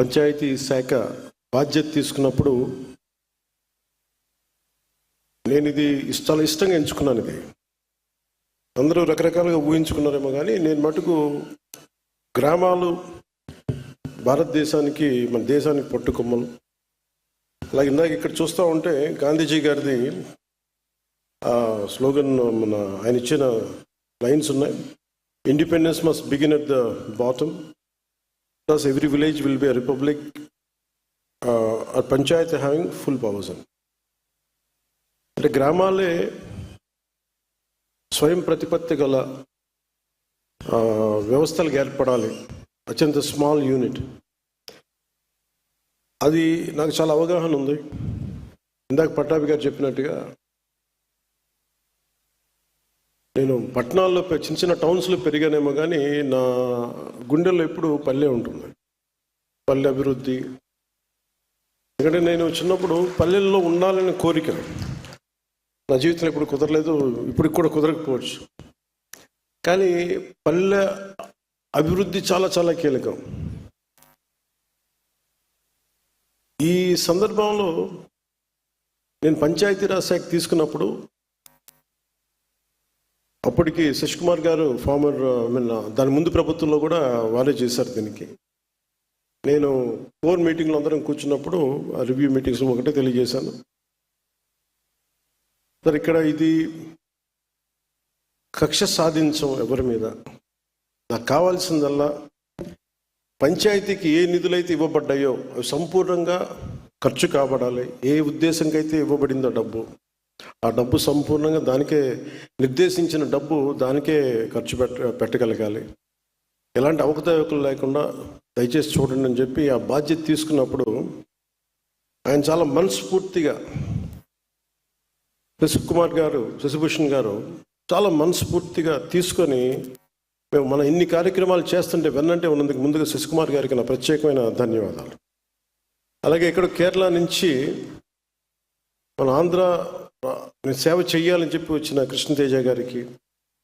పంచాయతీ శాఖ బాధ్యత తీసుకున్నప్పుడు నేను ఇది చాలా ఇష్టంగా ఎంచుకున్నాను ఇది. అందరూ రకరకాలుగా ఊహించుకున్నారేమో కానీ నేను మటుకు గ్రామాలు భారతదేశానికి మన దేశానికి పట్టుకొమ్మలు అలాగే ఇందాక ఇక్కడ చూస్తూ ఉంటే గాంధీజీ గారిది ఆ స్లోగన్ మన ఆయన ఇచ్చిన లైన్స్ ఉన్నాయి. Independence must begin at the bottom plus every village will be a republic panchayat having full powers అని అంటే గ్రామాలే స్వయం ప్రతిపత్తి గల వ్యవస్థలకు ఏర్పడాలి. అత్యంత స్మాల్ యూనిట్ అది నాకు చాలా అవగాహన ఉంది. ఇందాక పట్టాభి గారు చెప్పినట్టుగా నేను పట్టణాల్లో చిన్న చిన్న టౌన్స్లో పెరిగానేమో కానీ నా గుండెల్లో ఎప్పుడు పల్లె ఉంటుంది. పల్లె అభివృద్ధి. ఎందుకంటే నేను చిన్నప్పుడు పల్లెల్లో ఉండాలనే కోరిక నా జీవితంలో ఇప్పుడు కుదరలేదు ఇప్పటికి కూడా కుదరకపోవచ్చు. కానీ పల్లె అభివృద్ధి చాలా చాలా కీలకం. ఈ సందర్భంలో నేను పంచాయతీరాజ్ శాఖ తీసుకున్నప్పుడు అప్పటికి శశి కుమార్ గారు ఫార్మర్ మీన్ uh, uh, దాని ముందు ప్రభుత్వంలో కూడా వారే చేశారు దీనికి. నేను కోర్ మీటింగ్లో అందరం కూర్చున్నప్పుడు ఆ రివ్యూ మీటింగ్స్ ఒకటే తెలియజేశాను. సార్ ఇక్కడ ఇది కక్ష సాధించం ఎవరి మీద? నాకు కావాల్సిందల్లా పంచాయతీకి ఏ నిధులైతే ఇవ్వబడ్డాయో అవి సంపూర్ణంగా ఖర్చు కాబడాలి. ఏ ఉద్దేశంకైతే ఇవ్వబడిందో డబ్బు. ఆ డబ్బు సంపూర్ణంగా దానికే నిర్దేశించిన డబ్బు దానికే ఖర్చు పెట్ట పెట్టగలగాలి. ఎలాంటి అవకతవకలు లేకుండా దయచేసి చూడండి అని చెప్పి ఆ బాధ్యత తీసుకున్నప్పుడు ఆయన చాలా మనస్ఫూర్తిగా శశికుమార్ గారు శశిభూషణ్ గారు చాలా మనస్ఫూర్తిగా తీసుకొని మేము మన ఇన్ని కార్యక్రమాలు చేస్తుంటే వెన్నంటే ఉన్నందుకు ముందుగా శశికుమార్ గారికి నా ప్రత్యేకమైన ధన్యవాదాలు. అలాగే ఇక్కడ కేరళ నుంచి మన ఆంధ్ర నేను సేవ చేయాలని చెప్పి వచ్చిన కృష్ణతేజ గారికి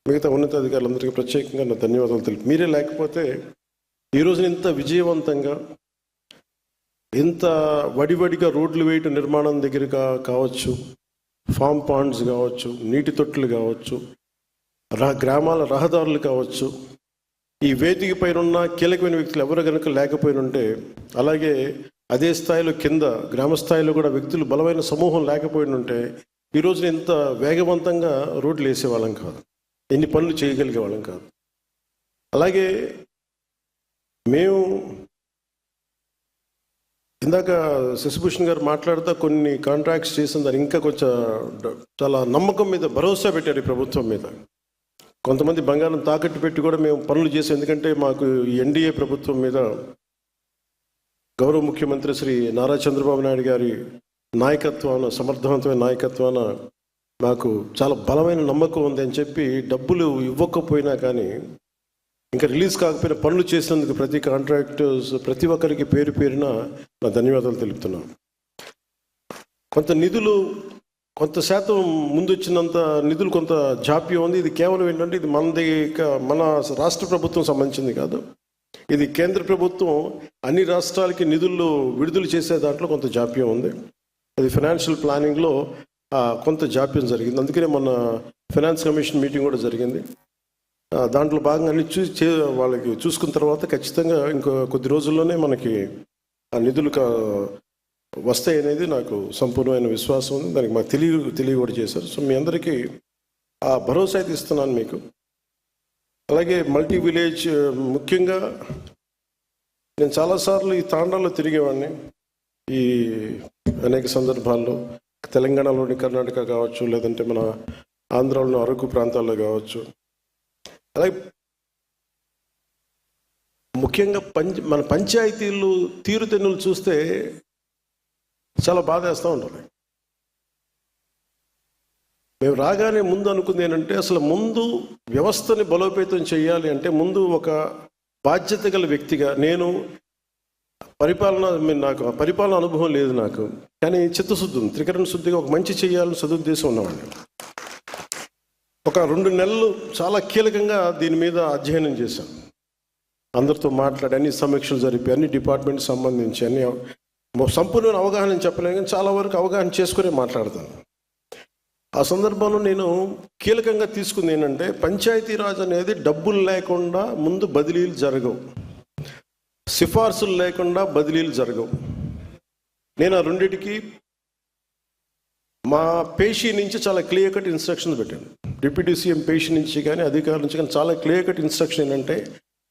మిగతా ఉన్నతాధికారులందరికీ ప్రత్యేకంగా నా ధన్యవాదాలు తెలుపు మీరే లేకపోతే ఈ రోజున ఇంత విజయవంతంగా ఇంత వడివడిగా రోడ్లు వేయటం నిర్మాణం దగ్గరగా కావచ్చు ఫామ్ పాండ్స్ కావచ్చు నీటి తొట్టులు కావచ్చు రా గ్రామాల రహదారులు కావచ్చు ఈ వేదిక పైన ఉన్న కీలకమైన వ్యక్తులు ఎవరు కనుక లేకపోయిన ఉంటే అలాగే అదే స్థాయిలో కింద గ్రామ స్థాయిలో కూడా వ్యక్తులు బలమైన సమూహం లేకపోయినుంటే ఈరోజు ఈ రోజున ఇంత వేగవంతంగా రోడ్లు వేసేవాళ్ళం కాదు. ఎన్ని పనులు చేయగలిగే వాళ్ళం కాదు. అలాగే మేము ఇందాక శశిభూషణ్ గారు మాట్లాడుతూ కొన్ని కాంట్రాక్ట్స్ చేసిన దాన్ని ఇంకా కొంచెం చాలా నమ్మకం మీద భరోసా పెట్టారు ఈ ప్రభుత్వం మీద. కొంతమంది బంగారం తాకట్టు పెట్టి కూడా మేము పనులు చేసాం. ఎందుకంటే మాకు ఎన్డీఏ ప్రభుత్వం మీద గౌరవ ముఖ్యమంత్రి శ్రీ నారా చంద్రబాబు నాయుడు గారి నాయకత్వాన సమర్థవంతమైన నాయకత్వాన నాకు చాలా బలమైన నమ్మకం ఉంది అని చెప్పి డబ్బులు ఇవ్వకపోయినా కానీ ఇంకా రిలీజ్ కాకపోయినా పనులు చేసినందుకు ప్రతి కాంట్రాక్టర్స్ ప్రతి ఒక్కరికి పేరు పేరున నా ధన్యవాదాలు తెలుపుతున్నాను కొంత నిధులు కొంత శాతం ముందు వచ్చినంత నిధులు కొంత జాప్యం ఉంది. ఇది కేవలం ఏంటంటే ఇది మనది మన రాష్ట్ర ప్రభుత్వం సంబంధించింది కాదు. ఇది కేంద్ర ప్రభుత్వం అన్ని రాష్ట్రాలకి నిధులు విడుదల చేసే దాంట్లో కొంత జాప్యం ఉంది. అది ఫైనాన్షియల్ ప్లానింగ్లో కొంత జాప్యం జరిగింది. అందుకనే మొన్న ఫైనాన్స్ కమిషన్ మీటింగ్ కూడా జరిగింది. దాంట్లో భాగంగా అన్ని చూ చే వాళ్ళకి చూసుకున్న తర్వాత ఖచ్చితంగా ఇంకో కొద్ది రోజుల్లోనే మనకి ఆ నిధులు కా- వస్తాయి అనేది నాకు సంపూర్ణమైన విశ్వాసం ఉంది. దానికి మాకు తెలియ తెలియ కూడా చేశారు. సో మీ అందరికీ ఆ భరోసా అయితే ఇస్తున్నాను మీకు. అలాగే మల్టీ విలేజ్ ముఖ్యంగా నేను చాలాసార్లు ఈ తాండాలో తిరిగేవాడిని. ఈ అనేక సందర్భాల్లో తెలంగాణలోని కర్ణాటక కావచ్చు లేదంటే మన ఆంధ్రాలోని అరకు ప్రాంతాల్లో కావచ్చు. అలాగే ముఖ్యంగా పంచ మన పంచాయతీలు తీరుతెన్నులు చూస్తే చాలా బాధ వేస్తూ ఉంటుంది మేము రాగానే ముందు అనుకుంది ఏంటంటే అసలు ముందు వ్యవస్థని బలోపేతం చేయాలి అంటే ముందు ఒక బాధ్యత గల వ్యక్తిగా నేను పరిపాలన నాకు ఆ పరిపాలన అనుభవం లేదు నాకు. కానీ చిత్తశుద్ధి ఉంది. త్రికరణ శుద్ధిగా ఒక మంచి చేయాలని సదుద్దేశం ఉన్నవాడిని ఒక రెండు నెలలు చాలా కీలకంగా దీని మీద అధ్యయనం చేశాను. అందరితో మాట్లాడి అన్ని సమీక్షలు జరిపి అన్ని డిపార్ట్మెంట్ సంబంధించి అన్ని సంపూర్ణమైన అవగాహన నేను చెప్పలేను కానీ చాలా వరకు అవగాహన చేసుకునే మాట్లాడతాను. ఆ సందర్భంలో నేను కీలకంగా తీసుకుంది ఏంటంటే పంచాయతీరాజ్ అనేది డబ్బులు లేకుండా ముందు బదిలీలు జరగవు. సిఫార్సులు లేకుండా బదిలీలు జరగవు. నేను ఆ రెండిటికి మా పేషీ నుంచి చాలా క్లియర్ కట్ ఇన్స్ట్రక్షన్స్ పెట్టాను. డిప్యూటీ సీఎం పేషీ నుంచి కానీ అధికారుల నుంచి కానీ చాలా క్లియర్ కట్ ఇన్స్ట్రక్షన్ ఏంటంటే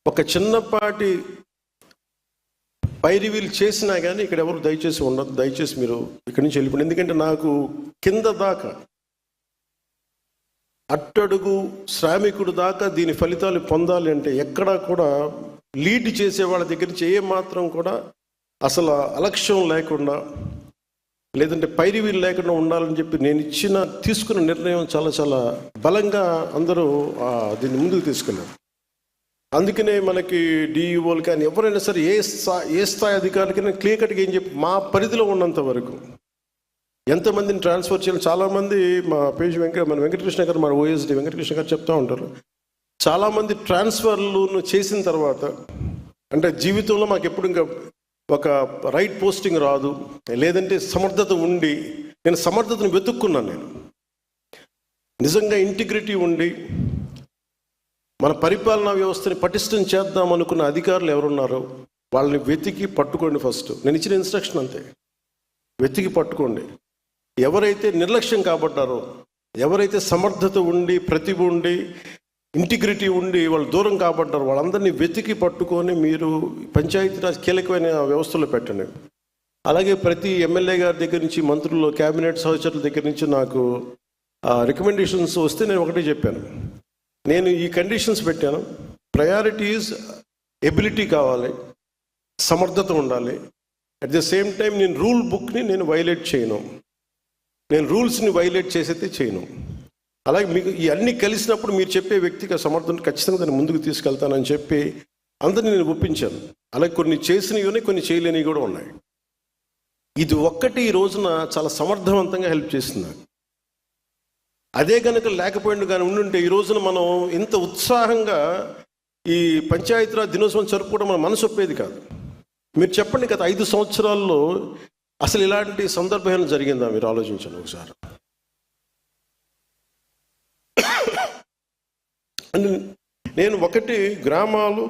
ఒక చిన్నపాటి పైరివీలు చేసినా కానీ ఇక్కడ ఎవరు దయచేసి ఉండదు దయచేసి మీరు ఇక్కడి నుంచి వెళ్ళిపోండి. ఎందుకంటే నాకు కింద దాకా అట్టడుగు శ్రామికుడు దాకా దీని ఫలితాలు పొందాలి అంటే ఎక్కడా కూడా లీడ్ చేసే వాళ్ళ దగ్గర నుంచి మాత్రం కూడా అసలు అలక్ష్యం లేకుండా లేదంటే పైరివీలు లేకుండా ఉండాలని చెప్పి నేను ఇచ్చిన తీసుకున్న నిర్ణయం చాలా చాలా బలంగా అందరూ దీన్ని ముందుకు తీసుకెళ్ళారు. అందుకనే మనకి డిఈఓలు కానీ ఎవరైనా సరే ఏ స్థాయి ఏ స్థాయి అధికారులకైనా క్లియర్ కట్గా ఏం చెప్పి మా పరిధిలో ఉన్నంత వరకు ఎంతమందిని ట్రాన్స్ఫర్ చేయాలి చాలామంది మా పేజ్ వెంకట మన వెంకటకృష్ణ గారు మన ఓఎస్డి వెంకటకృష్ణ గారు చెప్తూ ఉంటారు. చాలామంది ట్రాన్స్ఫర్లు చేసిన తర్వాత అంటే జీవితంలో మాకు ఎప్పుడు ఇంకా ఒక రైట్ పోస్టింగ్ రాదు లేదంటే సమర్థత ఉండి నేను సమర్థతను వెతుక్కున్నాను నేను. నిజంగా ఇంటిగ్రిటీ ఉండి మన పరిపాలనా వ్యవస్థని పటిష్టం చేద్దాం అనుకున్న అధికారులు ఎవరున్నారో వాళ్ళని వెతికి పట్టుకోండి ఫస్ట్ నేను ఇచ్చిన ఇన్స్ట్రక్షన్ అంతే. వెతికి పట్టుకోండి. ఎవరైతే నిర్లక్ష్యం కాబట్టారో ఎవరైతే సమర్థత ఉండి ప్రతిభ ఉండి ఇంటిగ్రిటీ ఉండి వాళ్ళు దూరం కాబట్టారు వాళ్ళందరినీ వెతికి పట్టుకొని మీరు పంచాయతీరాజ్ కీలకమైన వ్యవస్థలో పెట్టండి. అలాగే ప్రతి ఎమ్మెల్యే గారి దగ్గర నుంచి మంత్రులు క్యాబినెట్ సహచరుల దగ్గర నుంచి నాకు రికమెండేషన్స్ వస్తే నేను ఒకటే చెప్పాను. నేను ఈ కండిషన్స్ పెట్టాను. ప్రయారిటీస్ ఎబిలిటీ కావాలి సమర్థత ఉండాలి. అట్ ద సేమ్ టైం నేను రూల్ బుక్ని నేను వైలేట్ చేయను. నేను రూల్స్ని వైలేట్ చేసైతే చేయను. అలాగే మీకు ఈ అన్ని కలిసినప్పుడు మీరు చెప్పే వ్యక్తికి సమర్థన ఖచ్చితంగా దాన్ని ముందుకు తీసుకెళ్తానని చెప్పి అందరిని నేను ఒప్పించాను. అలాగే కొన్ని చేసినవి కొన్ని చేయలేనివి కూడా ఉన్నాయి. ఇది ఒక్కటి ఈ రోజున చాలా సమర్థవంతంగా హెల్ప్ చేసింది అదే కనుక లేకపోయిండు కానీ ఉండుంటే ఈ రోజున మనం ఇంత ఉత్సాహంగా ఈ పంచాయతీరాజ్ దినోత్సవం జరుపుకోవడం మన మనసు ఒప్పేది కాదు. మీరు చెప్పండి గత ఐదు సంవత్సరాల్లో అసలు ఇలాంటి సందర్భం జరిగిందా? మీరు ఆలోచించండి ఒకసారి. అంటే నేను ఒకటి గ్రామాలు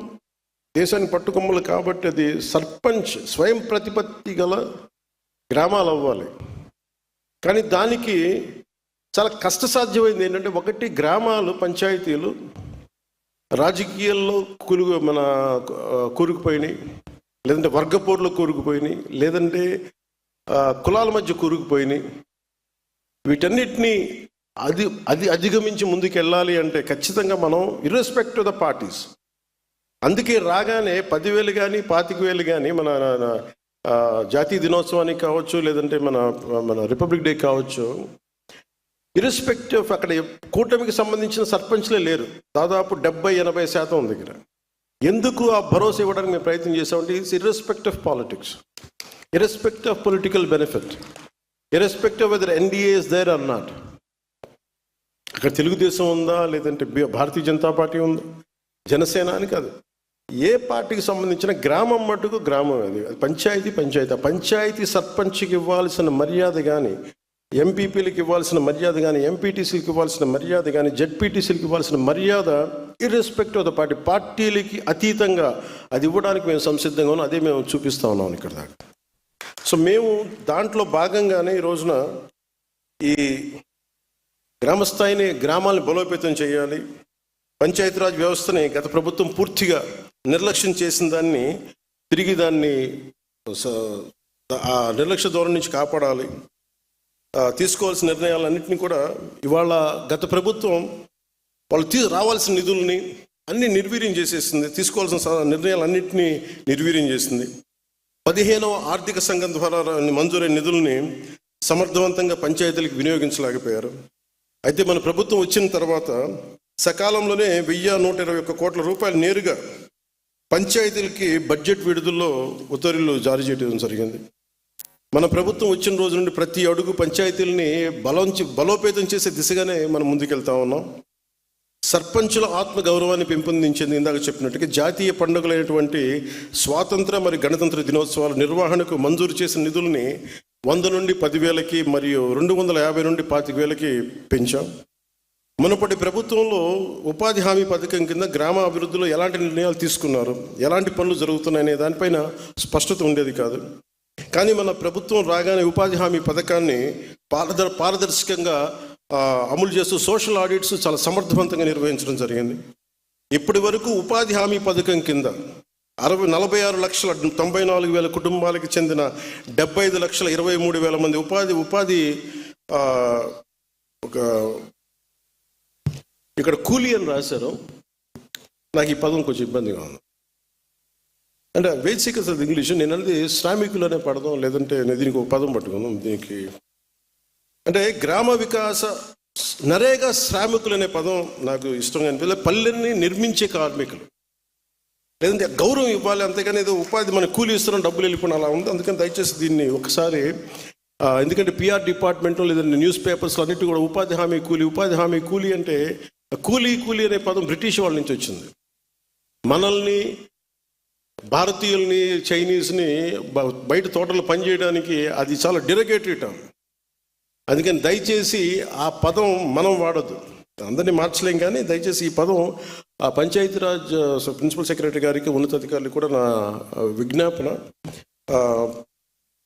దేశాన్ని పట్టుకొమ్మలు కాబట్టి అది సర్పంచ్ స్వయం ప్రతిపత్తి గల గ్రామాలు అవ్వాలి. కానీ దానికి చాలా కష్టసాధ్యమైంది ఏంటంటే ఒకటి గ్రామాలు పంచాయతీలు రాజకీయాల్లో కురుగు మన కూరుకుపోయినాయి. లేదంటే వర్గపోర్లో కూరుకుపోయినాయి. లేదంటే కులాల మధ్య కూరుకుపోయినాయి. వీటన్నిటినీ అది అది అధిగమించి ముందుకెళ్ళాలి అంటే ఖచ్చితంగా మనం ఇర్రెస్పెక్ట్ ద పార్టీస్ అందుకే రాగానే పదివేలు కానీ పాతిక వేలు కానీ మన జాతీయ దినోత్సవానికి కావచ్చు లేదంటే మన మన రిపబ్లిక్ డే కావచ్చు ఇర్రెస్పెక్టివ్ అక్కడ కూటమికి సంబంధించిన సర్పంచ్లే లేరు. దాదాపు డెబ్బై ఎనభై శాతం దగ్గర. ఎందుకు ఆ భరోసా ఇవ్వడానికి మేము ప్రయత్నం చేసామంటే it's irrespective of politics irrespective of political benefit irrespective of whether NDA is there or not అక్కడ తెలుగుదేశం ఉందా లేదంటే భారతీయ జనతా పార్టీ ఉందా? జనసేన అని కాదు. ఏ పార్టీకి సంబంధించిన గ్రామం మటుకు గ్రామం అది. పంచాయతీ పంచాయతీ. పంచాయతీ సర్పంచ్కి ఇవ్వాల్సిన మర్యాద కానీ ఎంపీపీలకు ఇవ్వాల్సిన మర్యాద కానీ ఎంపీటీసీలకు ఇవ్వాల్సిన మర్యాద కానీ జెడ్పీటీసీలకు ఇవ్వాల్సిన మర్యాద ఇర్రెస్పెక్ట్ ఆఫ్ ద పార్టీ పార్టీలకి అతీతంగా అది ఇవ్వడానికి మేము సంసిద్ధంగా ఉన్నాం. అదే మేము చూపిస్తా ఉన్నాం ఇక్కడ దాకా. సో మేము దాంట్లో భాగంగానే ఈ రోజున ఈ గ్రామస్థాయిని గ్రామాలను బలోపేతం చేయాలి. పంచాయతీరాజ్ వ్యవస్థని గత ప్రభుత్వం పూర్తిగా నిర్లక్ష్యం చేసిన దాన్ని తిరిగి దాన్ని స- ఆ నిర్లక్ష్య ధోరణి నుంచి కాపాడాలి. తీసుకోవాల్సిన నిర్ణయాలన్నింటినీ కూడా ఇవాళ గత ప్రభుత్వం వాళ్ళు తీ రావాల్సిన నిధుల్ని అన్ని నిర్వీర్యం చేసేసింది. తీసుకోవాల్సిన నిర్ణయాలన్నింటినీ నిర్వీర్యం చేసింది. పదిహేనవ ఆర్థిక సంఘం ద్వారా మంజూరైన నిధుల్ని సమర్థవంతంగా పంచాయతీలకు వినియోగించలేకపోయారు. అయితే మన ప్రభుత్వం వచ్చిన తర్వాత సకాలంలోనే వెయ్యి నూట ఇరవై ఒక్క కోట్ల రూపాయలు నేరుగా పంచాయతీలకి బడ్జెట్ విడుదలలో ఉత్తర్వులు జారీ చేయడం జరిగింది. మన ప్రభుత్వం వచ్చిన రోజు నుండి ప్రతి అడుగు పంచాయతీలని బలం బలోపేతం చేసే దిశగానే మనం ముందుకెళ్తా ఉన్నాం. సర్పంచుల ఆత్మ గౌరవాన్ని పెంపొందించింది ఇందాక చెప్పినట్టుగా జాతీయ పండుగలైనటువంటి స్వాతంత్ర మరియు గణతంత్ర దినోత్సవాల నిర్వహణకు మంజూరు చేసిన నిధుల్ని వంద నుండి పదివేలకి మరియు రెండు వందల యాభై నుండి పాతిక వేలకి పెంచాం. మునుపటి ప్రభుత్వంలో ఉపాధి హామీ పథకం కింద గ్రామ అభివృద్ధిలో ఎలాంటి నిర్ణయాలు తీసుకున్నారు? ఎలాంటి పనులు జరుగుతున్నాయనే దానిపైన స్పష్టత ఉండేది కాదు. కానీ మన ప్రభుత్వం రాగానే ఉపాధి హామీ పథకాన్ని పారదర్ పారదర్శకంగా అమలు చేస్తూ సోషల్ ఆడిట్స్ చాలా సమర్థవంతంగా నిర్వహించడం జరిగింది. ఇప్పటి వరకు ఉపాధి హామీ పథకం కింద అరవై నలభై ఆరు లక్షల తొంభై నాలుగు వేల కుటుంబాలకు చెందిన డెబ్బై ఐదు లక్షల ఇరవై మూడు వేల మంది ఉపాధి ఉపాధి ఒక ఇక్కడ కూలీ అని రాశారు. నాకు ఈ పదం కొంచెం ఇబ్బందిగా ఉంది. అంటే వేజ్ అది ఇంగ్లీష్ నేను అనేది శ్రామికులు అనే పడదాం లేదంటే నేను దీనికి ఒక పదం పట్టుకుందాం దీనికి. అంటే గ్రామ వికాస నరేగా శ్రామికులు అనే పదం నాకు ఇష్టంగా అనిపిస్తుంది పల్లెల్ని నిర్మించే కార్మికులు. లేదంటే గౌరవం ఇవ్వాలి అంతేగాని ఏదో ఉపాధి మన కూలి ఇస్తున్నాం డబ్బులు వెళ్ళిపోయిన అలా ఉంది. అందుకని దయచేసి దీన్ని ఒకసారి ఎందుకంటే పిఆర్ డిపార్ట్మెంట్ లేదంటే న్యూస్ పేపర్స్ అన్నిటి కూడా ఉపాధి హామీ కూలి ఉపాధి హామీ కూలి అంటే కూలీ కూలి అనే పదం బ్రిటిష్ వాళ్ళ నుంచి వచ్చింది. మనల్ని భారతీయుల్ని చైనీస్ని బ- బయట తోటలు పనిచేయడానికి అది చాలా డిరగేటరీ టర్మ్ అందుకని దయచేసి ఆ పదం మనం వాడద్దు. అందరినీ మార్చలేం కానీ దయచేసి ఈ పదం ఆ పంచాయతీరాజ్ ప్రిన్సిపల్ సెక్రటరీ గారికి ఉన్నతాధికారులు కూడా నా విజ్ఞాపన.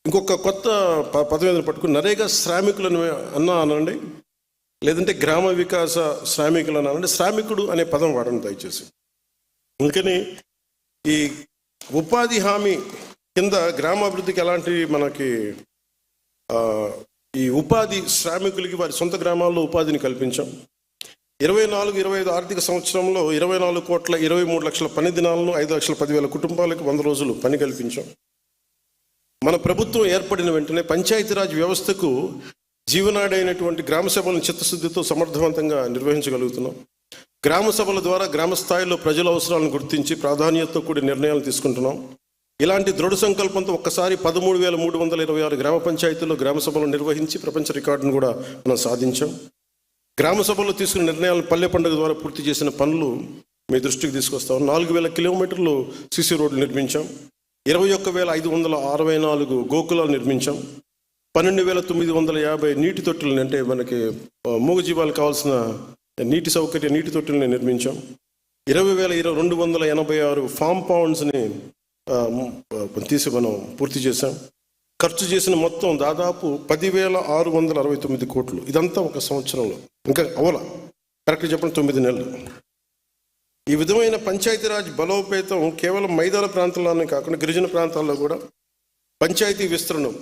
ఇంకొక కొత్త ప- పట్టుకుని నరేగా శ్రామికులను అన్నా అనండి. లేదంటే గ్రామ వికాస శ్రామికులు అనండి. శ్రామికుడు అనే పదం వాడండి దయచేసి. అందుకని ఈ ఉపాధి హామీ కింద గ్రామాభివృద్ధికి ఎలాంటి మనకి ఈ ఉపాధి శ్రామికులకి వారి సొంత గ్రామాల్లో ఉపాధిని కల్పించాం. ఇరవై నాలుగు ఇరవై ఐదు ఆర్థిక సంవత్సరంలో ఇరవై నాలుగు కోట్ల ఇరవై మూడు లక్షల పని దినాలను ఐదు లక్షల పదివేల కుటుంబాలకు వంద రోజులు పని కల్పించాం. మన ప్రభుత్వం ఏర్పడిన వెంటనే పంచాయతీరాజ్ వ్యవస్థకు జీవనాడైనటువంటి గ్రామ సభలను చిత్తశుద్ధితో సమర్థవంతంగా నిర్వహించగలుగుతున్నాం. గ్రామ సభల ద్వారా గ్రామ స్థాయిలో ప్రజల అవసరాలను గుర్తించి ప్రాధాన్యతతో కూడి నిర్ణయాలు తీసుకుంటున్నాం. ఇలాంటి దృఢ సంకల్పంతో ఒక్కసారి పదమూడు వేల మూడు వందల ఇరవై ఆరు గ్రామ పంచాయతీల్లో గ్రామ సభలు నిర్వహించి ప్రపంచ రికార్డును కూడా మనం సాధించాం. గ్రామ సభలో తీసుకున్న నిర్ణయాలను పల్లె పండుగ ద్వారా పూర్తి చేసిన పనులు మీ దృష్టికి తీసుకొస్తాం. నాలుగు వేల కిలోమీటర్లు సిసి రోడ్లు నిర్మించాం. ఇరవై ఒక్క వేల ఐదు వందల అరవై నాలుగు గోకులాలు నిర్మించాం. పన్నెండు వేల తొమ్మిది వందల యాభై నీటి తొట్టులను అంటే మనకి మూగజీవాలు మూగజీవాలకు కావాల్సిన నీటి సౌకర్య నీటి తొట్టుల్ని నిర్మించాం. ఇరవై వేల ఇరవై రెండు వందల ఎనభై ఆరు ఫామ్ పౌండ్స్ని తీసి మనం పూర్తి చేశాం. ఖర్చు చేసిన మొత్తం దాదాపు పదివేల ఆరు వందల అరవై తొమ్మిది కోట్లు. ఇదంతా ఒక సంవత్సరంలో. ఇంకా అవల. కరెక్ట్ చెప్పండి తొమ్మిది నెలలు. ఈ విధమైన పంచాయతీరాజ్ బలోపేతం కేవలం మైదాన ప్రాంతాల్లోనే కాకుండా గిరిజన ప్రాంతాల్లో కూడా పంచాయతీ విస్తరణం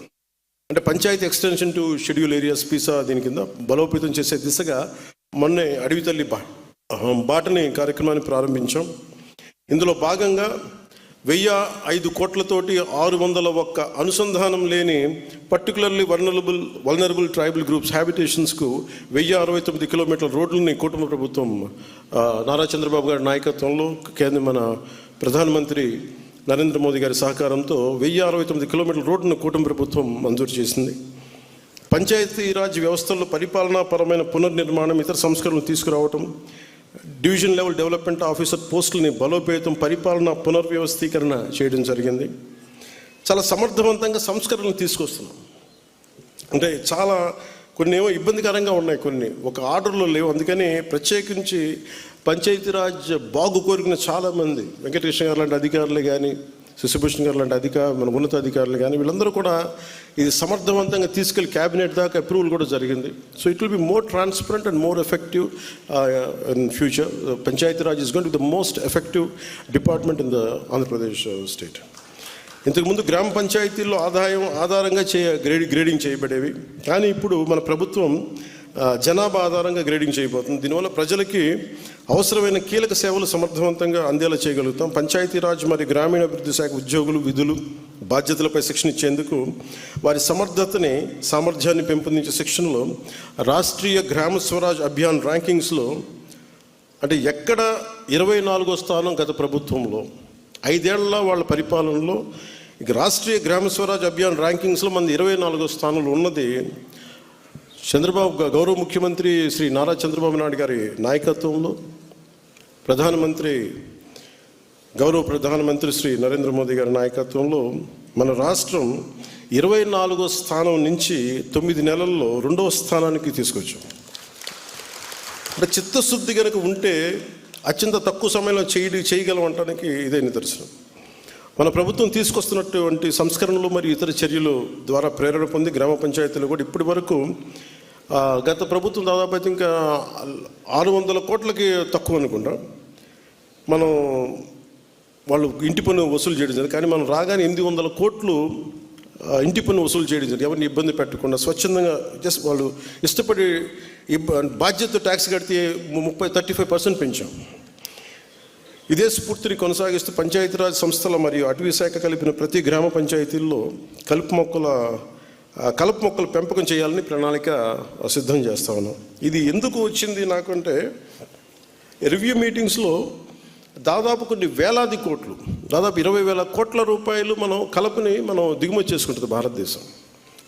అంటే panchayati extension to schedule areas PESA దీని కింద బలోపేతం చేసే దిశగా మొన్నే అడవి తల్లి బా బాటని కార్యక్రమాన్ని ప్రారంభించాం. ఇందులో భాగంగా వెయ్యి ఐదు కోట్లతోటి ఆరు వందల ఒక్క అనుసంధానం లేని particularly vulnerable vulnerable tribal groups హ్యాబిటేషన్స్కు వెయ్యి అరవై తొమ్మిది కిలోమీటర్ల రోడ్లని కుటుంబ ప్రభుత్వం నారా చంద్రబాబు గారి నాయకత్వంలో కేంద్ర మన ప్రధానమంత్రి నరేంద్ర మోదీ గారి సహకారంతో వెయ్యి అరవై తొమ్మిది కిలోమీటర్ల రోడ్డును కూటమి ప్రభుత్వం మంజూరు చేసింది. పంచాయతీరాజ్ వ్యవస్థల్లో పరిపాలనాపరమైన పునర్నిర్మాణం ఇతర సంస్కరణలు తీసుకురావటం డివిజన్ లెవెల్ డెవలప్మెంట్ ఆఫీసర్ పోస్టులని బలోపేతం పరిపాలన పునర్వ్యవస్థీకరణ చేయడం జరిగింది. చాలా సమర్థవంతంగా సంస్కరణలు తీసుకొస్తున్నాం. అంటే చాలా కొన్ని ఏమో ఇబ్బందికరంగా ఉన్నాయి కొన్ని. ఒక ఆర్డర్లో లేవు. అందుకని ప్రత్యేకించి పంచాయతీరాజ్ బాగు కోరుకున్న చాలామంది వెంకటకృష్ణ గారు లాంటి అధికారులు కానీ శశిభూషణ్ గారు లాంటి అధికార మన ఉన్నత అధికారులు కానీ వీళ్ళందరూ కూడా ఇది సమర్థవంతంగా తీసుకెళ్ళి క్యాబినెట్ దాకా అప్రూవల్ కూడా జరిగింది. So it will be more transparent and more effective in future. Panchayati Raj is going to the most effective department in the Andhra Pradesh state. ఇంతకుముందు గ్రామ పంచాయతీల్లో ఆదాయం ఆధారంగా చేయ గ్రేడ్ గ్రేడింగ్ చేయబడేవి. కానీ ఇప్పుడు మన ప్రభుత్వం జనాభా ఆధారంగా గ్రేడింగ్ చేయబోతుంది. దీనివల్ల ప్రజలకి అవసరమైన కీలక సేవలు సమర్థవంతంగా అందేలా చేయగలుగుతాం. పంచాయతీరాజ్ మరియు గ్రామీణాభివృద్ధి శాఖ ఉద్యోగులు విధులు బాధ్యతలపై శిక్షణ ఇచ్చేందుకు వారి సమర్థతని సామర్థ్యాన్ని పెంపొందించే శిక్షణలో రాష్ట్రీయ గ్రామ స్వరాజ్ అభియాన్ ర్యాంకింగ్స్లో అంటే ఎక్కడ ఇరవై నాలుగో స్థానం గత ప్రభుత్వంలో ఐదేళ్ళ వాళ్ళ పరిపాలనలో ఇక రాష్ట్రీయ గ్రామ స్వరాజ్ అభియాన్ ర్యాంకింగ్స్లో మన ఇరవై నాలుగో స్థానంలో ఉన్నది. చంద్రబాబు గౌరవ ముఖ్యమంత్రి శ్రీ నారా చంద్రబాబు నాయుడు గారి నాయకత్వంలో ప్రధానమంత్రి గౌరవ ప్రధానమంత్రి శ్రీ నరేంద్ర మోదీ గారి నాయకత్వంలో మన రాష్ట్రం ఇరవై నాలుగో స్థానం నుంచి తొమ్మిది నెలల్లో రెండవ స్థానానికి తీసుకొచ్చాం. అంటే చిత్తశుద్ధి కనుక ఉంటే అత్యంత తక్కువ సమయంలో చేయ చేయగలం అనడానికి ఇదే నిదర్శనం. మన ప్రభుత్వం తీసుకొస్తున్నటువంటి సంస్కరణలు మరియు ఇతర చర్యలు ద్వారా ప్రేరణ పొంది గ్రామ పంచాయతీలు కూడా ఇప్పటి వరకు గత ప్రభుత్వం దాదాపు అయితే ఇంకా ఆరు వందల కోట్లకి తక్కువ అనుకుంటా. మనం వాళ్ళు ఇంటి పన్ను వసూలు చేయడం జరిగింది. కానీ మనం రాగానే ఎనిమిది వందల కోట్లు ఇంటి పన్ను వసూలు చేయడం జరిగింది. ఎవరిని ఇబ్బంది పెట్టకుండా స్వచ్ఛందంగా జస్ట్ వాళ్ళు ఇష్టపడి బాధ్యత ట్యాక్స్ కడితే ముప్పై థర్టీ ఫైవ్ పర్సెంట్ పెంచాం. ఇదే స్ఫూర్తిని కొనసాగిస్తూ పంచాయతీరాజ్ సంస్థల మరియు అటవీ శాఖ కలిపిన ప్రతి గ్రామ పంచాయతీల్లో కలుపు మొక్కల కలుపు మొక్కలు పెంపకం చేయాలని ప్రణాళిక సిద్ధం చేస్తా ఉన్నాం. ఇది ఎందుకు వచ్చింది నాకంటే రివ్యూ మీటింగ్స్లో దాదాపు కొన్ని వేలాది కోట్లు దాదాపు ఇరవై వేల కోట్ల రూపాయలు మనం కలపని మనం దిగుమతి చేసుకుంటుంది భారతదేశం.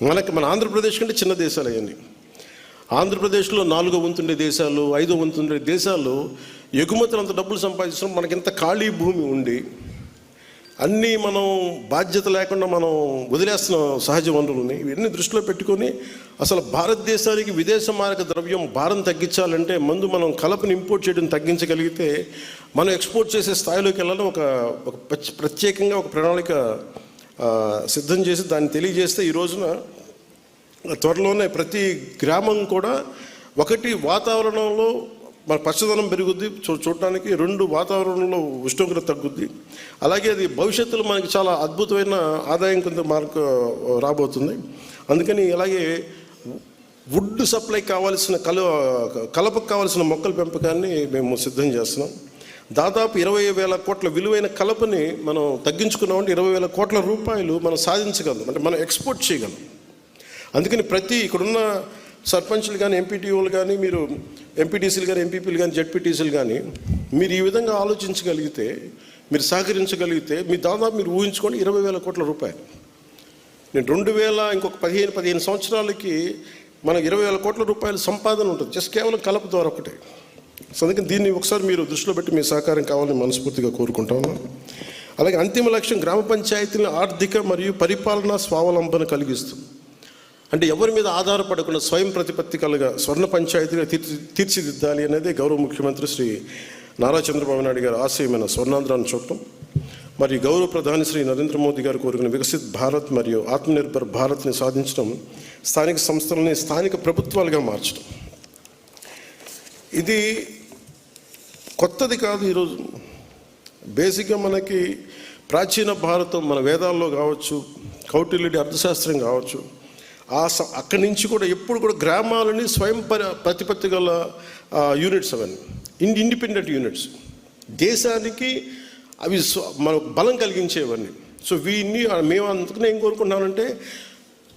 మనకి మన ఆంధ్రప్రదేశ్ కంటే చిన్న దేశాలు అవన్నీ. ఆంధ్రప్రదేశ్లో నాలుగో వంతుండే దేశాలు ఐదో వంతుండే దేశాలు ఎగుమతులు అంత డబ్బులు సంపాదించడం మనకి ఇంత ఖాళీ భూమి ఉండి అన్నీ మనం బాధ్యత లేకుండా మనం వదిలేస్తున్న సహజ వనరులని ఇవన్నీ దృష్టిలో పెట్టుకొని అసలు భారతదేశానికి విదేశ మారక ద్రవ్యం భారం తగ్గించాలంటే ముందు మనం కలపని ఇంపోర్ట్ చేయడం తగ్గించగలిగితే మనం ఎక్స్పోర్ట్ చేసే స్థాయిలోకి వెళ్ళాలని ఒక ఒక ప్రత్యేకంగా ఒక ప్రణాళిక సిద్ధం చేసి దాన్ని తెలియజేస్తే ఈ రోజున త్వరలోనే ప్రతి గ్రామం కూడా ఒకటి వాతావరణంలో మన పచ్చదనం పెరుగుద్ది. చూ చూడటానికి రెండు వాతావరణంలో ఉష్ణోగ్రత తగ్గుద్ది. అలాగే అది భవిష్యత్తులో మనకి చాలా అద్భుతమైన ఆదాయం కొంత మార్కు రాబోతుంది. అందుకని అలాగే వుడ్ సప్లై కావాల్సిన కల కలపకు కావాల్సిన మొక్కల పెంపకాన్ని మేము సిద్ధం చేస్తున్నాం. దాదాపు ఇరవై వేల కోట్ల విలువైన కలపని మనం తగ్గించుకున్నామంటే ఇరవై వేల కోట్ల రూపాయలు మనం సాధించగలం. అంటే మనం ఎక్స్పోర్ట్ చేయగలం. అందుకని ప్రతి ఇక్కడున్న సర్పంచ్లు కానీ ఎంపీటీఓలు కానీ మీరు ఎంపీటీసీలు కానీ ఎంపీపీలు కానీ జడ్పీటీసీలు కానీ మీరు ఈ విధంగా ఆలోచించగలిగితే మీరు సహకరించగలిగితే మీ దాదాపు మీరు ఊహించుకోండి ఇరవై వేల కోట్ల రూపాయలు. నేను రెండు వేల ఇంకొక పదిహేను పదిహేను సంవత్సరాలకి మనకు ఇరవై వేల కోట్ల రూపాయలు సంపాదన ఉంటుంది. జస్ట్ కేవలం కలప ద్వారా ఒకటే. సో అందుకని దీన్ని ఒకసారి మీరు దృష్టిలో పెట్టి మీ సహకారం కావాలని మనస్ఫూర్తిగా కోరుకుంటాను అలాగే అంతిమ లక్ష్యం గ్రామ పంచాయతీలను ఆర్థిక మరియు పరిపాలనా స్వావలంబన కలిగిస్తుంది. అంటే ఎవరి మీద ఆధారపడకుండా స్వయం ప్రతిపత్తి కలగా స్వర్ణ పంచాయతీగా తీర్చి తీర్చిదిద్దాలి అనేది గౌరవ ముఖ్యమంత్రి శ్రీ నారా చంద్రబాబు నాయుడు గారి ఆశయమైన స్వర్ణాంధ్రాన్ని చూడటం. మరియు గౌరవ ప్రధాని శ్రీ నరేంద్ర మోదీ గారు కోరుకున్న వికసిత్ భారత్ మరియు ఆత్మనిర్భర్ భారత్ని సాధించడం స్థానిక సంస్థలని స్థానిక ప్రభుత్వాలుగా మార్చడం. ఇది కొత్తది కాదు ఈరోజు. బేసిక్గా మనకి ప్రాచీన భారతం మన వేదాల్లో కావచ్చు కౌటిల్యుడి అర్థశాస్త్రం కావచ్చు ఆ స అక్కడి నుంచి కూడా ఎప్పుడు కూడా గ్రామాలని స్వయం పరి ప్రతిపత్తి గల యూనిట్స్ అవన్నీ. ఇన్ ఇండిపెండెంట్ యూనిట్స్ దేశానికి అవి స్వ- మనకు బలం కలిగించేవన్నీ. సో వీన్ని మేము అందుకనే ఏం కోరుకుంటున్నామంటే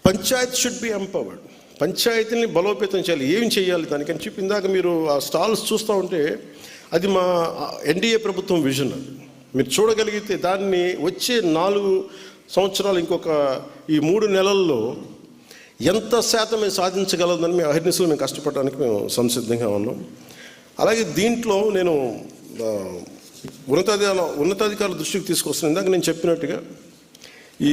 పంచాయత్ షుడ్ బి ఎంపవర్డ్ పంచాయతీని బలోపేతం చేయాలి. ఏం చేయాలి దానికని చెప్పి ఇందాక మీరు ఆ స్టాల్స్ చూస్తూ ఉంటే అది మా ఎన్డీఏ ప్రభుత్వం విజన్ అది. మీరు చూడగలిగితే దాన్ని వచ్చే నాలుగు సంవత్సరాలు ఇంకొక ఈ మూడు నెలల్లో ఎంత శాతం మేము సాధించగలదని మేము అహిర్నిశలు మేము కష్టపడడానికి మేము సంసిద్ధంగా ఉన్నాం. అలాగే దీంట్లో నేను ఉన్నతాధికార ఉన్నతాధికారుల దృష్టికి తీసుకొస్తున్న ఇందాక నేను చెప్పినట్టుగా ఈ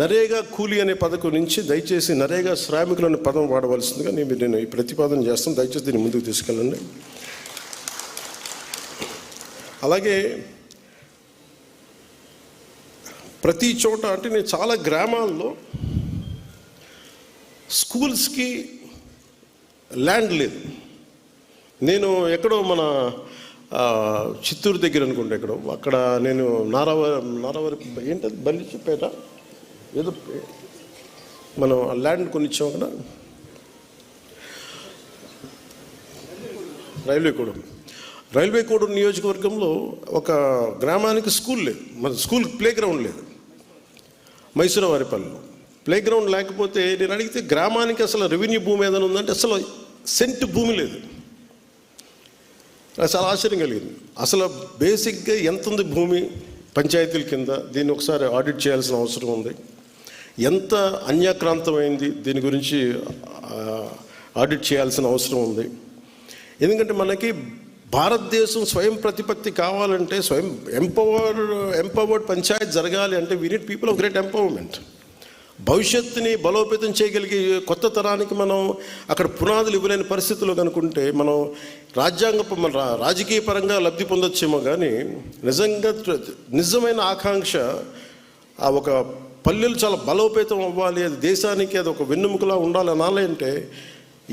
నరేగా కూలీ అనే పథకం నుంచి దయచేసి నరేగా శ్రామికులు అనే పదం వాడవలసిందిగా నేను నేను ఈ ప్రతిపాదన చేస్తాను. దయచేసి దీన్ని ముందుకు తీసుకెళ్ళండి. అలాగే ప్రతి చోట అంటే నేను చాలా గ్రామాల్లో స్కూల్స్కి ల్యాండ్ లేదు. నేను ఎక్కడో మన చిత్తూరు దగ్గర అనుకుంటా ఎక్కడో. అక్కడ నేను నారావ నారావరి ఏంటది? బల్లిచిపేట ఏదో మనం ఆ ల్యాండ్ కొనిచ్చాం అక్కడ. రైల్వే కూడా రైల్వే కోడు నియోజకవర్గంలో ఒక గ్రామానికి స్కూల్ లేదు. మన స్కూల్ ప్లే గ్రౌండ్ లేదు. మైసూరవారిపల్లిలో. ప్లే గ్రౌండ్ లేకపోతే నేను అడిగితే గ్రామానికి అసలు రెవెన్యూ భూమి ఏదైనా ఉందంటే అసలు సెంట్ భూమి లేదు. చాలా ఆశ్చర్యం కలిగింది. అసలు బేసిక్గా ఎంత ఉంది భూమి పంచాయతీల కింద? దీన్ని ఒకసారి ఆడిట్ చేయాల్సిన అవసరం ఉంది. ఎంత అన్యాక్రాంతమైంది? దీని గురించి ఆడిట్ చేయాల్సిన అవసరం ఉంది. ఎందుకంటే మనకి భారతదేశం స్వయం ప్రతిపత్తి కావాలంటే స్వయం ఎంపవర్ ఎంపవర్డ్ పంచాయత్ జరగాలి అంటే we need people of great empowerment భవిష్యత్తుని బలోపేతం చేయగలిగే కొత్త తరానికి మనం అక్కడ పునాదులు ఇవ్వలేని పరిస్థితులు కనుకుంటే మనం రాజ్యాంగ మన రా- రాజకీయ పరంగా లబ్ధి పొందొచ్చేమో కానీ నిజంగా నిజమైన ఆకాంక్ష ఆ ఒక పల్లెలు చాలా బలోపేతం అవ్వాలి అది దేశానికి అది ఒక వెన్నుముకలా ఉండాలి అనాలంటే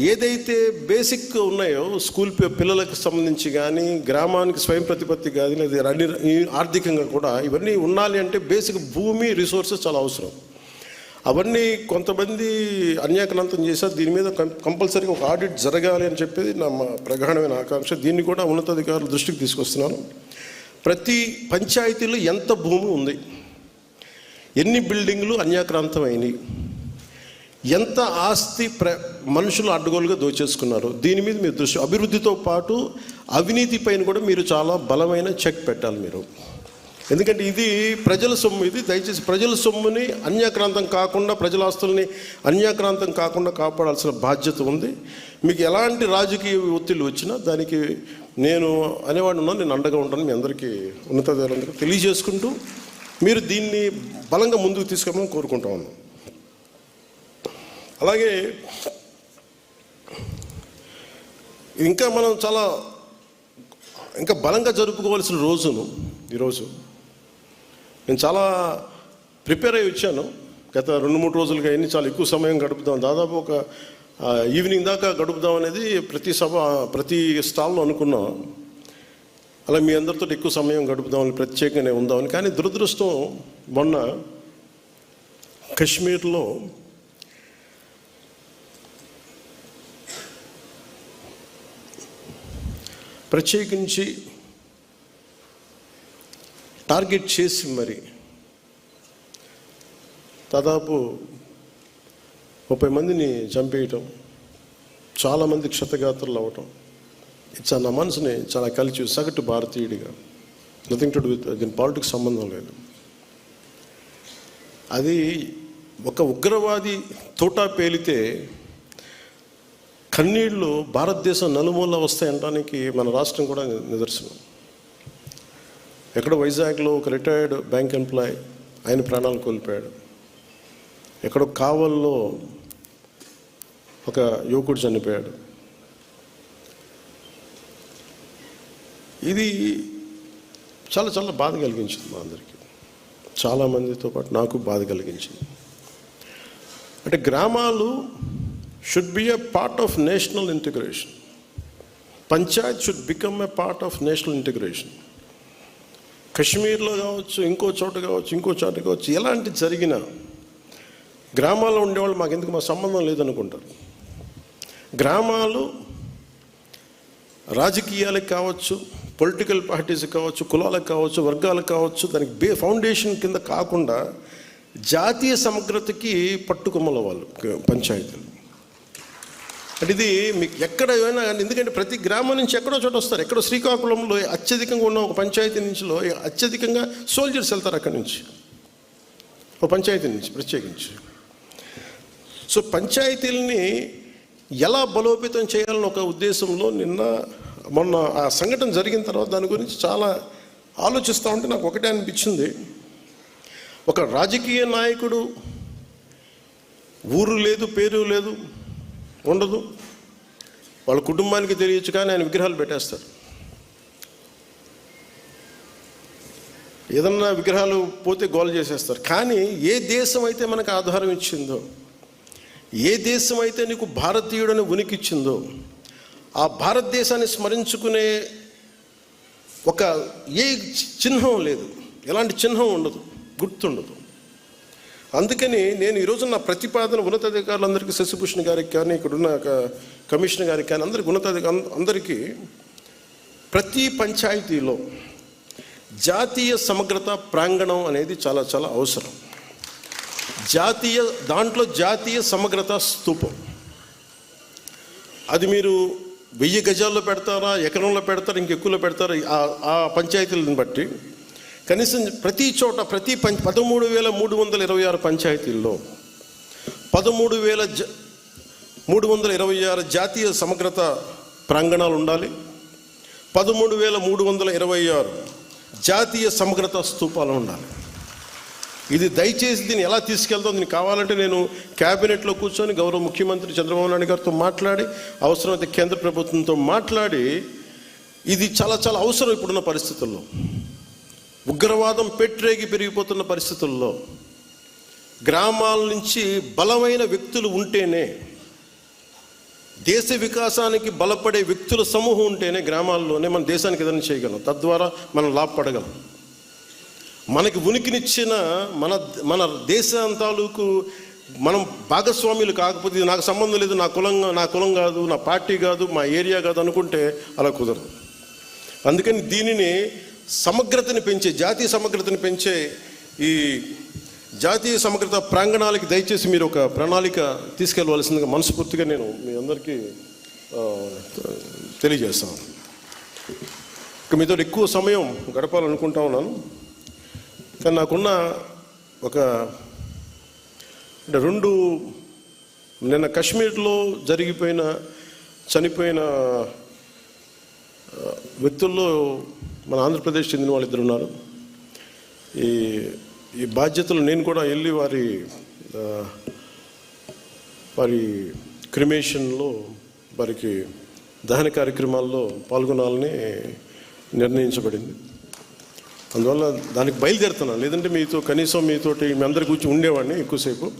ఏదైతే బేసిక్ ఉన్నాయో స్కూల్ పిల్లలకు సంబంధించి కానీ గ్రామానికి స్వయం ప్రతిపత్తి కానీ లేదా అన్ని ఆర్థికంగా కూడా ఇవన్నీ ఉండాలి అంటే బేసిక్ భూమి రిసోర్సెస్ చాలా అవసరం. అవన్నీ కొంతమంది అన్యాకలంతం చేశారు. దీని మీద కంపల్సరీగా ఒక ఆడిట్ జరగాలి అని చెప్పేది నా ప్రగాఢమైన ఆకాంక్ష. దీన్ని కూడా ఉన్నతాధికారుల దృష్టికి తీసుకొస్తున్నాను. ప్రతి పంచాయతీలో ఎంత భూమి ఉంది? ఎన్ని బిల్డింగ్లు అన్యాక్రాంతం అయినాయి? ఎంత ఆస్తి ప్ర మనుషులు అడ్డగోలుగా దోచేసుకున్నారు? దీని మీద మీరు దృష్టి అభివృద్ధితో పాటు అవినీతి పైన కూడా మీరు చాలా బలమైన చెక్ పెట్టాలి మీరు. ఎందుకంటే ఇది ప్రజల సొమ్ము ఇది దయచేసి ప్రజల సొమ్ముని అన్యాక్రాంతం కాకుండా ప్రజల ఆస్తుల్ని అన్యాక్రాంతం కాకుండా కాపాడాల్సిన బాధ్యత ఉంది. మీకు ఎలాంటి రాజకీయ ఒత్తిళ్ళు వచ్చినా దానికి నేను అనేవాడు ఉన్నాను నేను అండగా ఉంటాను. మీ అందరికీ ఉన్నతాధికారులందరికీ తెలియజేసుకుంటూ మీరు దీన్ని బలంగా ముందుకు తీసుకెళ్ళమని కోరుకుంటా ఉన్నాను. అలాగే ఇంకా మనం చాలా ఇంకా బలంగా జరుపుకోవాల్సిన రోజును ఈరోజు నేను చాలా ప్రిపేర్ అయ్యి వచ్చాను. గత రెండు మూడు రోజులుగా అయింది చాలా ఎక్కువ సమయం గడుపుదాం. దాదాపు ఒక ఈవినింగ్ దాకా గడుపుదాం అనేది ప్రతి సభ ప్రతి స్టాల్లో అనుకున్నాం. అలా మీ అందరితో ఎక్కువ సమయం గడుపుదామని ప్రత్యేకంగానే ఉందామని కానీ దురదృష్టం మొన్న కశ్మీర్లో ప్రత్యేకించి టార్గెట్ చేసి మరి దాదాపు ముప్పై మందిని చంపేయటం చాలామంది క్షతగాత్రులు అవ్వటం ఇట్స్ నా మనసుని చాలా కలిసి సగటు భారతీయుడిగా. నథింగ్ టు డూ విత్ దీని పాలిటిక్స్ సంబంధం లేదు. అది ఒక ఉగ్రవాది తోటా పేలితే కన్నీళ్ళు భారతదేశం నలుమూల వస్తాయనడానికి మన రాష్ట్రం కూడా నిదర్శనం. ఎక్కడ వైజాగ్లో ఒక రిటైర్డ్ బ్యాంక్ ఎంప్లాయ్ ఆయన ప్రాణాలు కోల్పోయాడు. ఎక్కడో కావల్లో ఒక యువకుడు చనిపోయాడు. ఇది చాలా చాలా బాధ కలిగించింది మా అందరికీ. చాలామందితో పాటు నాకు బాధ కలిగించింది. అంటే గ్రామాలు should be a part of national integration panchayat should become a part of national integration కశ్మీర్లో కావచ్చు ఇంకో చోట కావచ్చు ఇంకో చోట కావచ్చు ఎలాంటి జరిగినా గ్రామాల్లో ఉండేవాళ్ళు మాకు ఎందుకు మా సంబంధం లేదనుకుంటారు. గ్రామాలు రాజకీయాలకు కావచ్చు పొలిటికల్ పార్టీస్ కావచ్చు కులాలకు కావచ్చు వర్గాలకు కావచ్చు దానికి బే ఫౌండేషన్ కింద కాకుండా జాతీయ సమగ్రతకి పట్టుకొమ్మల వాళ్ళు పంచాయతీలు. అంటే ఇది మీకు ఎక్కడ ఏమైనా కానీ ఎందుకంటే ప్రతి గ్రామం నుంచి ఎక్కడో చోట వస్తారు. ఎక్కడో శ్రీకాకుళంలో అత్యధికంగా ఉన్న ఒక పంచాయతీ నుంచిలో అత్యధికంగా సోల్జర్స్ వెళ్తారు అక్కడి నుంచి. ఒక పంచాయతీ నుంచి ప్రత్యేకించి. సో పంచాయతీలని ఎలా బలోపేతం చేయాలని ఒక ఉద్దేశంలో నిన్న మొన్న ఆ సంఘటన జరిగిన తర్వాత దాని గురించి చాలా ఆలోచిస్తూ ఉంటే నాకు ఒకటే అనిపించింది. ఒక రాజకీయ నాయకుడు ఊరు లేదు పేరు లేదు ఉండదు. వాళ్ళ కుటుంబానికి తెలియచ్చు కానీ ఆయన విగ్రహాలు పెట్టేస్తారు. ఏదన్నా విగ్రహాలు పోతే గోల్ చేసేస్తారు. కానీ ఏ దేశం అయితే మనకు ఆధారం ఇచ్చిందో ఏ దేశం అయితే నీకు భారతీయుడని ఉనికి ఇచ్చిందో ఆ భారతదేశాన్ని స్మరించుకునే ఒక ఏ చిహ్నం లేదు. ఎలాంటి చిహ్నం ఉండదు గుర్తుండదు. అందుకని నేను ఈరోజు నా ప్రతిపాదన ఉన్నతాధికారులందరికీ శశిభూషణ్ గారికి కానీ ఇక్కడున్న క- కమిషనర్ గారికి కానీ అందరికి ఉన్నతాధికారు అందరికీ ప్రతి పంచాయతీలో జాతీయ సమగ్రత ప్రాంగణం అనేది చాలా చాలా అవసరం. జాతీయ దాంట్లో జాతీయ సమగ్రత స్థూపం. అది మీరు వెయ్యి గజాల్లో పెడతారా ఎకరంలో పెడతారా ఇంకెక్కువలో పెడతారా ఆ- ఆ పంచాయతీలను బట్టి కనీసం ప్రతి చోట ప్రతి పం పదమూడు వేల మూడు వందల ఇరవై ఆరు పంచాయతీల్లో పదమూడు వేల జ మూడు వందల ఇరవై ఆరు జాతీయ సమగ్రత ప్రాంగణాలు ఉండాలి. పదమూడు వేల మూడు వందల ఇరవై ఆరు జాతీయ సమగ్రత స్థూపాలు ఉండాలి. ఇది దయచేసి దీన్ని ఎలా తీసుకెళ్తాం? దీనికి కావాలంటే నేను క్యాబినెట్లో కూర్చొని గౌరవ ముఖ్యమంత్రి చంద్రబాబు నాయుడు గారితో మాట్లాడి అవసరమైతే కేంద్ర ప్రభుత్వంతో మాట్లాడి ఇది చాలా చాలా అవసరం ఇప్పుడున్న పరిస్థితుల్లో. ఉగ్రవాదం పెట్రేగి పెరిగిపోతున్న పరిస్థితుల్లో గ్రామాల నుంచి బలమైన వ్యక్తులు ఉంటేనే దేశ వికాసానికి బలపడే వ్యక్తుల సమూహం ఉంటేనే గ్రామాల్లోనే మన దేశానికి ఏదైనా చేయగలం. తద్వారా మనం లాభపడగలం. మనకి ఉనికినిచ్చిన మన మన దేశం తాలూకు మనం భాగస్వాములు కాకపోతే నాకు సంబంధం లేదు నా కులం నా కులం కాదు నా పార్టీ కాదు మా ఏరియా కాదు అనుకుంటే అలా కుదరదు. అందుకని దీనిని సమగ్రతని పెంచే జాతీయ సమగ్రతని పెంచే ఈ జాతీయ సమగ్రత ప్రాంగణాలకి దయచేసి మీరు ఒక ప్రణాళిక తీసుకెళ్ళవలసిందిగా మనస్ఫూర్తిగా నేను మీ అందరికీ తెలియజేస్తాను. ఇక మీతో ఎక్కువ సమయం గడపాలనుకుంటా ఉన్నాను. కానీ నాకున్న ఒక అంటే రెండు నిన్న కశ్మీర్లో జరిగిపోయిన చనిపోయిన వ్యక్తుల్లో మన ఆంధ్రప్రదేశ్ చెందిన వాళ్ళు ఇద్దరు ఉన్నారు. ఈ ఈ బాధ్యతలు నేను కూడా వెళ్ళి వారి వారి క్రిమేషన్లో వారికి దహన కార్యక్రమాల్లో పాల్గొనాలని నిర్ణయించబడింది. అందువల్ల దానికి బయలుదేరుతున్నాను. లేదంటే మీతో కనీసం మీతోటి మీ అందరి కూర్చొని ఉండేవాడిని ఎక్కువసేపు.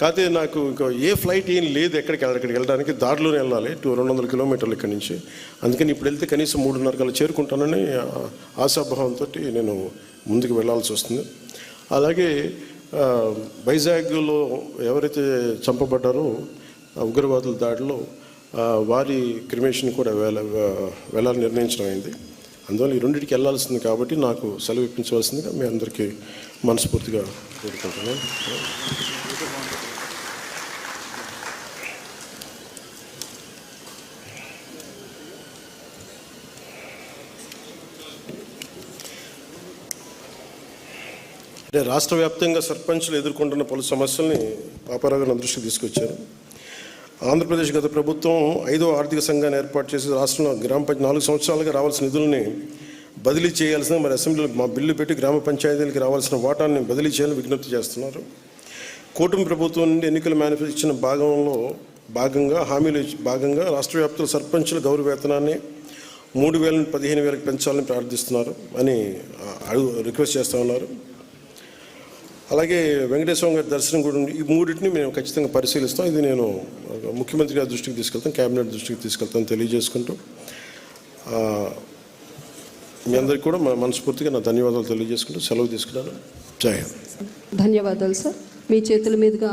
కాకపోతే నాకు ఇంకా ఏ ఫ్లైట్ ఏం లేదు ఎక్కడికి అక్కడికి వెళ్ళడానికి దారిలోనే వెళ్ళాలి. టూ రెండు వందల కిలోమీటర్లు ఇక్కడి నుంచి. అందుకని ఇప్పుడు వెళ్తే కనీసం మూడున్నర కల్లా చేరుకుంటానని ఆశాభావంతో నేను ముందుకు వెళ్ళాల్సి వస్తుంది. అలాగే వైజాగ్లో ఎవరైతే చంపబడ్డారో ఉగ్రవాదుల దాడిలో వారి క్రిమేషన్ కూడా వెళ్ళ వెళ్ళాలని నిర్ణయించడం అయింది. అందువల్ల ఈ రెండింటికి వెళ్ళాల్సింది కాబట్టి నాకు సెలవు ఇప్పించవలసిందిగా మీ అందరికీ మనస్ఫూర్తిగా కోరుకుంటున్నాను. అంటే రాష్ట్ర వ్యాప్తంగా సర్పంచులు ఎదుర్కొంటున్న పలు సమస్యల్ని పాపారావు దృష్టికి తీసుకొచ్చారు. ఆంధ్రప్రదేశ్ గత ప్రభుత్వం ఐదో ఆర్థిక సంఘాన్ని ఏర్పాటు చేసి రాష్ట్రంలో గ్రామ పంచాయతీ నాలుగు సంవత్సరాలుగా రావాల్సిన నిధుల్ని బదిలీ చేయాల్సిన మరి అసెంబ్లీలో మా బిల్లు పెట్టి గ్రామ పంచాయతీలకు రావాల్సిన వాటాన్ని బదిలీ చేయాలని విజ్ఞప్తి చేస్తున్నారు. కూటమి ప్రభుత్వం నుండి ఎన్నికల మేనిఫెస్టో ఇచ్చిన భాగంలో భాగంగా హామీలు ఇచ్చి- భాగంగా రాష్ట్ర వ్యాప్తంగా సర్పంచుల గౌరవ వేతనాన్ని మూడు వేల పదిహేను వేలకు పెంచాలని ప్రార్థిస్తున్నారు అని రిక్వెస్ట్ చేస్తూ ఉన్నారు. అలాగే వెంకటేశ్వర గారి దర్శనం కూడా ఈ మూడింటిని మేము ఖచ్చితంగా పరిశీలిస్తాం. ఇది నేను ముఖ్యమంత్రి గారి దృష్టికి తీసుకెళ్తాం కేబినెట్ దృష్టికి తీసుకెళ్తాను తెలియజేసుకుంటూ. మీ అందరికీ కూడా మా మనస్ఫూర్తిగా నా ధన్యవాదాలు తెలియజేసుకుంటూ సెలవు తీసుకున్నాను జయ ధన్యవాదాలు సార్. మీ చేతుల మీదుగా